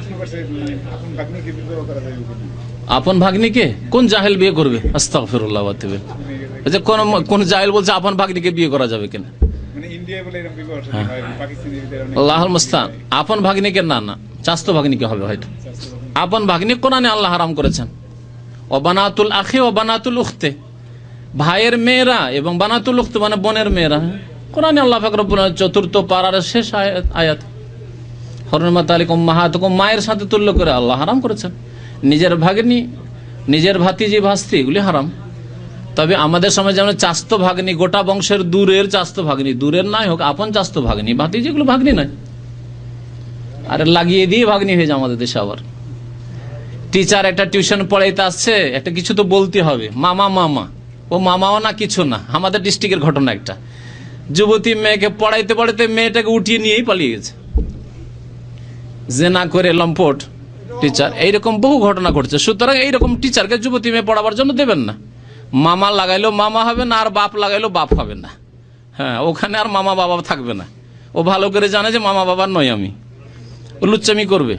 মানে আপন ভাগ্নিকে কিনা জাহেল বিয়ে করবে? আস্তাগফিরুল্লাহ ওয়া যে কোন কোন জাহেল বলছে আপন ভাগ্নিকে বিয়ে করা যাবে কিনা? মানে হ্যাঁ। আল্লাহর মুস্তান আপন ভাগ্নিকে না না চাস্ত ভাগ্নিকে হবে হয়তো। আপন ভাগ্নি কোরআনে আল্লাহ হারাম করেছেন। ও বানাতুল আখি ও বানাতুল উখতে। ভাইয়ের মেয়েরা এবং বানাতুল উখতে মানে বোনের মেয়েরা হ্যাঁ? কোরআনে আল্লাহ ফাকরবুল চতুর্থ পাড়ার শেষ আয়াত মায়ের সাথে তুল্য করে আল্লাহ হারাম করেছেন। নিজের ভাগ্নি, নিজের ভাতিজি, ভাস্তি, এগুলি হারাম। তবে আমাদের সময় যেমন চাস্ত ভাগ্নি, গোটা বংশের দূরের চাস্ত ভাগ্নি, দূরের নাই হোক, আপন চাস্ত ভাগ্নি, ভাতিজি এগুলো ভাগ্নি নয়। আরে লাগিয়ে দিয়ে ভাগ্নি হয়ে যায় আমাদের দেশে আবার। টিচার একটা টিউশন পড়াইতে আসছে, একটা কিছু তো বলতে হবে। মামা মামা। ও মামাও না, কিছু না। আমাদের ডিস্ট্রিক্টের ঘটনা একটা। যুবতী মেয়েকে পড়াইতে পড়াইতে মেয়েটাকে উঠিয়ে নিয়েই পালিয়ে গেছে। জেনা করে লম্পট টিচার এইরকম বহু ঘটনা ঘটছে। সুতরাং এইরকম টিচারকে যুবতী মেয়ে পড়াবার জন্য দেবেন না। মামা লাগাইলো মামা হবে না, আর বাপ লাগাইলো বাপ হবে না। হ্যাঁ ওখানে আর মামা বাবা থাকবে না। ও ভালো করে জানে যে মামা বাবার নয় আমি। ও লুচ্চামি করবে।